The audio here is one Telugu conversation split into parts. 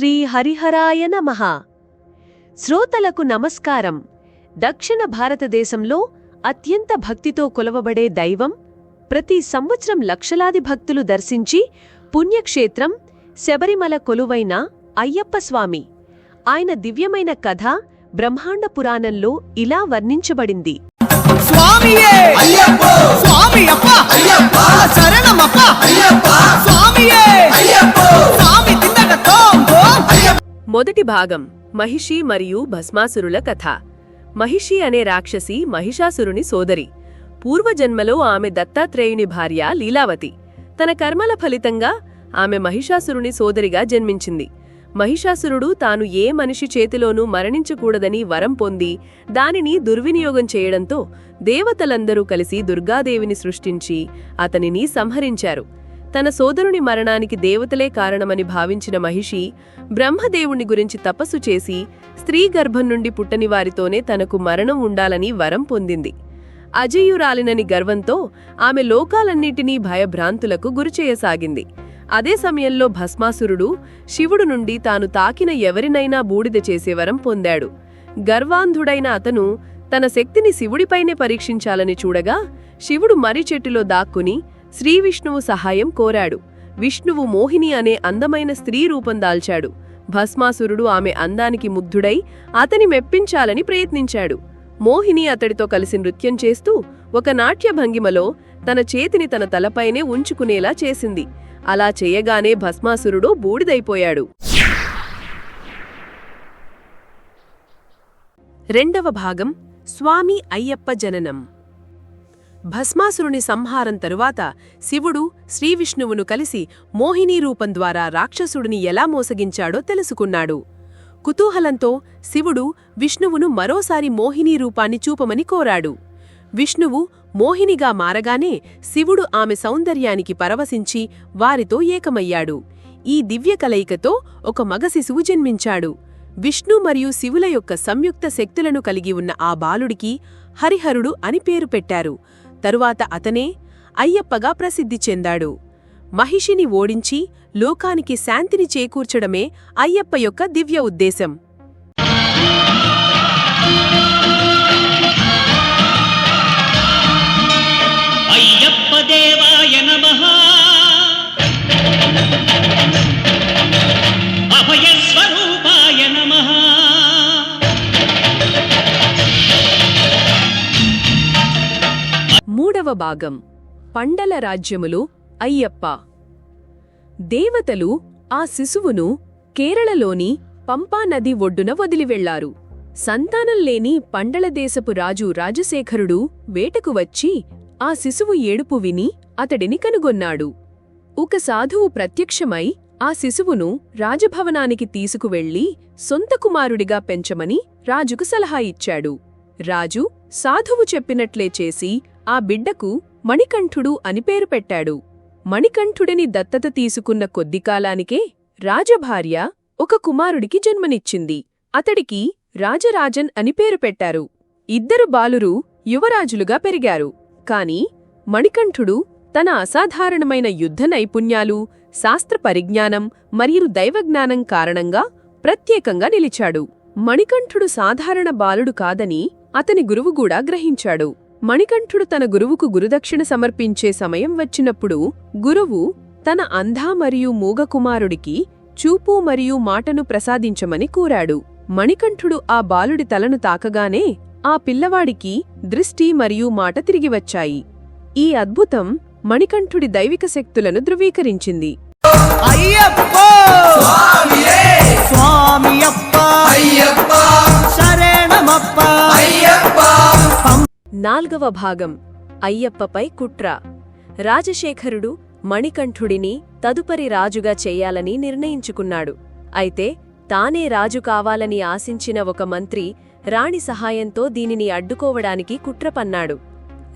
శ్రీ హరిహరాయ నమః. శ్రోతలకు నమస్కారం. దక్షిణ భారతదేశంలో అత్యంత భక్తితో కొలవబడే దైవం ప్రతి సంవత్సరం లక్షలాది భక్తులు దర్శించి పుణ్యక్షేత్రం శబరిమల కొలువైన అయ్యప్ప స్వామి. ఆయన దివ్యమైన కథ బ్రహ్మాండ పురాణంలో ఇలా వర్ణించబడింది. స్వామియే! అయ్యప్ప! స్వామి అప్ప అయ్యప్ప! శరణమప్ప! అయ్యప్ప! స్వామియే! అయ్యప్ప! స్వామి మొదటి భాగం మహిషి మరియు భస్మాసురుల కథ. మహిషి అనే రాక్షసి మహిషాసురుని సోదరి. పూర్వజన్మలో ఆమె దత్తాత్రేయుని భార్య లీలావతి. తన కర్మల ఫలితంగా ఆమె మహిషాసురుని సోదరిగా జన్మించింది. మహిషాసురుడు తాను ఏ మనిషి చేతిలోనూ మరణించకూడదని వరం పొంది దానిని దుర్వినియోగం చేయడంతో దేవతలందరూ కలిసి దుర్గాదేవిని సృష్టించి అతనిని సంహరించారు. తన సోదరుని మరణానికి దేవతలే కారణమని భావించిన మహిషి బ్రహ్మదేవుని గురించి తపస్సు చేసి స్త్రీ గర్భం నుండి పుట్టని వారితోనే తనకు మరణం ఉండాలని వరం పొందింది. అజయురాలినని గర్వంతో ఆమె లోకాలన్నిటినీ భయభ్రాంతులకు గురిచేయసాగింది అదే సమయంలో భస్మాసురుడు శివుడు నుండి తాను తాకిన ఎవరినైనా బూడిద చేసే వరం పొందాడు. గర్వాంధుడైన అతను తన శక్తిని శివుడిపైనే పరీక్షించాలని చూడగా శివుడు మర్రి చెట్టులో దాక్కుని శ్రీవిష్ణువు సహాయం కోరాడు. విష్ణువు మోహిని అనే అందమైన స్త్రీ రూపం దాల్చాడు. భస్మాసురుడు ఆమె అందానికి ముగ్ధుడై అతని మెప్పించాలని ప్రయత్నించాడు. మోహిని అతడితో కలిసి నృత్యం చేస్తూ ఒక నాట్య భంగిమలో తన చేతిని తన తలపైనే ఉంచుకునేలా చేసింది. అలా చేయగానే భస్మాసురుడు బూడిదైపోయాడు. రెండవ భాగం స్వామి అయ్యప్ప జననం. భస్మాసురుని సంహారం తరువాత శివుడు శ్రీవిష్ణువును కలిసి మోహినీ రూపం ద్వారా రాక్షసుడిని ఎలా మోసగించాడో తెలుసుకున్నాడు. కుతూహలంతో శివుడు విష్ణువును మరోసారి మోహినీ రూపాన్ని చూపమని కోరాడు. విష్ణువు మోహినిగా మారగానే శివుడు ఆమె సౌందర్యానికి పరవశించి వారితో ఏకమయ్యాడు. ఈ దివ్య కలయికతో ఒక మగ శిశువు జన్మించాడు. విష్ణు మరియు శివుల యొక్క సంయుక్త శక్తులను కలిగి ఉన్న ఆ బాలుడికి హరిహరుడు అని పేరు పెట్టారు. తరువాత అతనే అయ్యప్పగా ప్రసిద్ధి చెందాడు. మహిషిని ఓడించి లోకానికి శాంతిని చేకూర్చడమే అయ్యప్ప యొక్క దివ్య ఉద్దేశం. అయ్యప్ప దేవాయ నమః. భాగం. పండల రాజ్యములు అయ్యప్ప. దేవతలు ఆ శిశువును కేరళలోని పంపా నది ఒడ్డున వదిలివెళ్ళారు. సంతానం లేని పండలదేశపు రాజు రాజశేఖరుడు వేటకు వచ్చి ఆ శిశువు ఏడుపు విని అతడిని కనుగొన్నాడు. ఒక సాధువు ప్రత్యక్షమై ఆ శిశువును రాజభవనానికి తీసుకువెళ్ళి సొంత కుమారుడిగా పెంచమని రాజుకు సలహా ఇచ్చాడు. రాజు సాధువు చెప్పినట్లే చేసి ఆ బిడ్డకు మణికంఠుడు అని పేరు పెట్టాడు. మణికంఠుడిని దత్తత తీసుకున్న కొద్ది కాలానికే రాజభార్య ఒక కుమారుడికి జన్మనిచ్చింది. అతడికి రాజరాజన్ అని పేరు పెట్టారు. ఇద్దరు బాలురు యువరాజులుగా పెరిగారు. కాని మణికంఠుడు తన అసాధారణమైన యుద్ధ నైపుణ్యాలు శాస్త్ర పరిజ్ఞానం మరియు దైవజ్ఞానం కారణంగా ప్రత్యేకంగా నిలిచాడు. మణికంఠుడు సాధారణ బాలుడు కాదని అతని గురువుగూడా గ్రహించాడు. మణికంఠుడు తన గురువుకు గురుదక్షిణ సమర్పించే సమయం వచ్చినప్పుడు గురువు తన అంధ మరియు మూగ కుమారుడికి చూపు మరియు మాటను ప్రసాదించమని కోరాడు. మణికంఠుడు ఆ బాలుడి తలను తాకగానే ఆ పిల్లవాడికి దృష్టి మరియు మాట తిరిగి వచ్చాయి. ఈ అద్భుతం మణికంఠుడి దైవిక శక్తులను ధృవీకరించింది. నాల్గవ భాగం అయ్యప్పపై కుట్ర. రాజశేఖరుడు మణికంఠుడిని తదుపరి రాజుగా చేయాలని నిర్ణయించుకున్నాడు. అయితే తానే రాజు కావాలని ఆశించిన ఒక మంత్రి రాణి సహాయంతో దీనిని అడ్డుకోవడానికి కుట్ర పన్నాడు.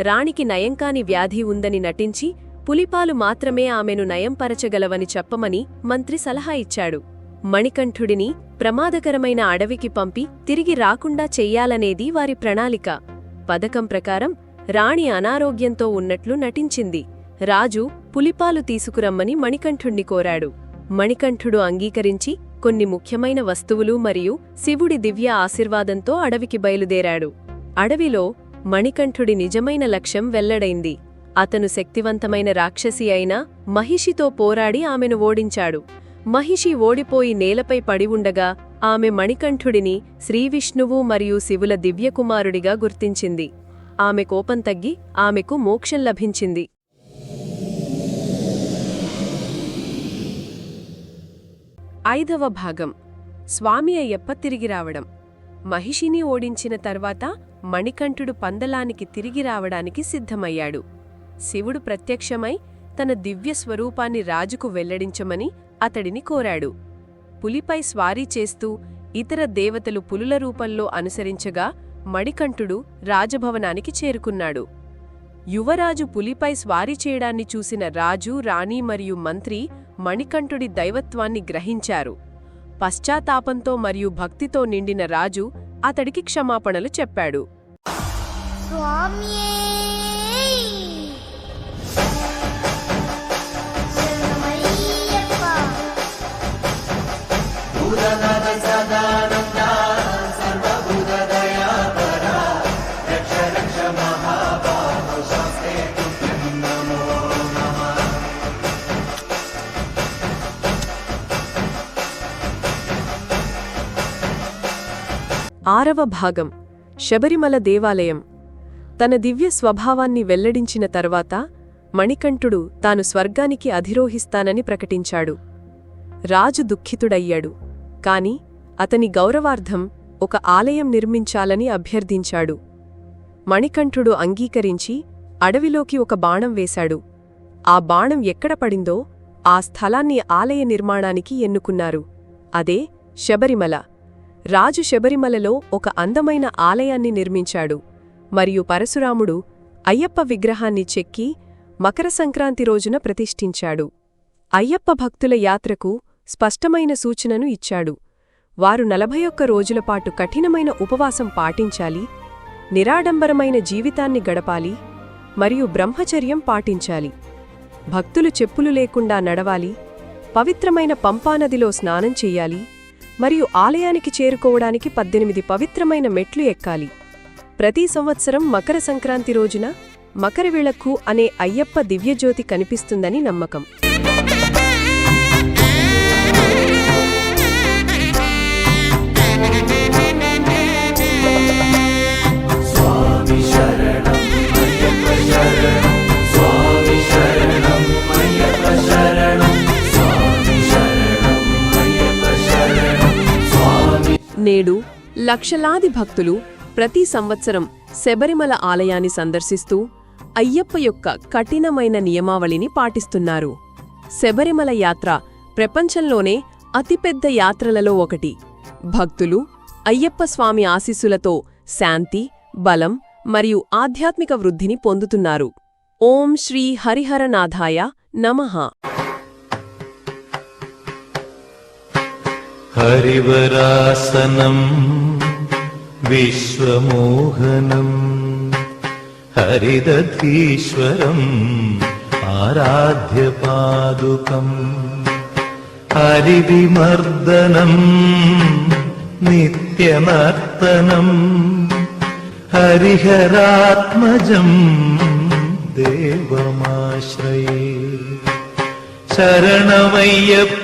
రాణికి నయంకాని వ్యాధి ఉందని నటించి పులిపాలు మాత్రమే ఆమెను నయంపరచగలవని చెప్పమని మంత్రి సలహా ఇచ్చాడు. మణికంఠుడిని ప్రమాదకరమైన అడవికి పంపి తిరిగి రాకుండా చెయ్యాలనేది వారి ప్రణాళిక. పథకం ప్రకారం రాణి అనారోగ్యంతో ఉన్నట్లు నటించింది. రాజు పులిపాలు తీసుకురమ్మని మణికంఠుణ్ణి కోరాడు. మణికంఠుడు అంగీకరించి కొన్ని ముఖ్యమైన వస్తువులు మరియు శివుడి దివ్య ఆశీర్వాదంతో అడవికి బయలుదేరాడు. అడవిలో మణికంఠుడి నిజమైన లక్ష్యం వెల్లడైంది. అతను శక్తివంతమైన రాక్షసి అయిన మహిషితో పోరాడి ఆమెను ఓడించాడు. మహిషి ఓడిపోయి నేలపై పడి ఉండగా ఆమె మణికంఠుడిని శ్రీవిష్ణువు మరియు శివుల దివ్యకుమారుడిగా గుర్తించింది. ఆమె కోపం తగ్గి ఆమెకు మోక్షం లభించింది. ఐదవ భాగం. స్వామి అయ్యప్ప తిరిగి రావడం. మహిషిని ఓడించిన తర్వాత మణికంఠుడు పందలానికి తిరిగి రావడానికి సిద్ధమయ్యాడు. శివుడు ప్రత్యక్షమై తన దివ్య స్వరూపాన్ని రాజుకు వెల్లడించమని అతడిని కోరాడు. పులిపై స్వారీ చేస్తూ ఇతర దేవతలు పులుల రూపంలో అనుసరించగా మణికంఠుడు రాజభవనానికి చేరుకున్నాడు. యువరాజు పులిపై స్వారీ చేయడాన్ని చూసిన రాజు రాణి మరియు మంత్రి మణికంఠుడి దైవత్వాన్ని గ్రహించారు. పశ్చాత్తాపంతో మరియు భక్తితో నిండిన రాజు అతడికి క్షమాపణలు చెప్పాడు. స్వామియే ఆరవ భాగం. శబరిమల దేవాలయం. తన దివ్య స్వభావాన్ని వెల్లడించిన తర్వాత మణికంఠుడు తాను స్వర్గానికి అధిరోహిస్తానని ప్రకటించాడు. రాజు దుఃఖితుడయ్యాడు. కాని అతని గౌరవార్థం ఒక ఆలయం నిర్మించాలని అభ్యర్థించాడు. మణికంఠుడు అంగీకరించి అడవిలోకి ఒక బాణం వేశాడు. ఆ బాణం ఎక్కడ పడిందో ఆ స్థలాన్ని ఆలయ నిర్మాణానికి ఎన్నుకున్నారు. అదే శబరిమల. రాజు శబరిమలలో ఒక అందమైన ఆలయాన్ని నిర్మించాడు. మరియు పరశురాముడు అయ్యప్ప విగ్రహాన్ని చెక్కి మకర సంక్రాంతి రోజున ప్రతిష్ఠించాడు. అయ్యప్ప భక్తుల యాత్రకు స్పష్టమైన సూచనను ఇచ్చాడు. వారు నలభై ఒక్క రోజులపాటు కఠినమైన ఉపవాసం పాటించాలి నిరాడంబరమైన జీవితాన్ని గడపాలి మరియు బ్రహ్మచర్యం పాటించాలి. భక్తులు చెప్పులు లేకుండా నడవాలి పవిత్రమైన పంపానదిలో స్నానం చెయ్యాలి మరియు ఆలయానికి చేరుకోవడానికి పద్దెనిమిది పవిత్రమైన మెట్లు ఎక్కాలి. ప్రతి సంవత్సరం మకర సంక్రాంతి రోజున మకర విళక్కు అనే అయ్యప్ప దివ్యజ్యోతి కనిపిస్తుందని నమ్మకం. నేడు లక్షలాది భక్తులు ప్రతి సంవత్సరం శబరిమల ఆలయాన్ని సందర్శిస్తూ అయ్యప్ప యొక్క కఠినమైన నియమావళిని పాటిస్తున్నారు. శబరిమల యాత్ర ప్రపంచంలోనే అతిపెద్ద యాత్రలలో ఒకటి. భక్తులు అయ్యప్ప స్వామి ఆశీస్సులతో శాంతి బలం మరియు ఆధ్యాత్మిక వృద్ధిని పొందుతున్నారు. ఓం శ్రీ హరిహరనాథాయ నమః. ഹരിവരാസനം വിശ്വമോഹനം ഹരിദധീശ്വരം ആരാധ്യപാദുകം ഹരിവിമർദ്ദനം നിത്യനർത്തനം ഹരിഹരാത്മജം ദേവമാശ്രയേ. ശരണമയ്യപ്പ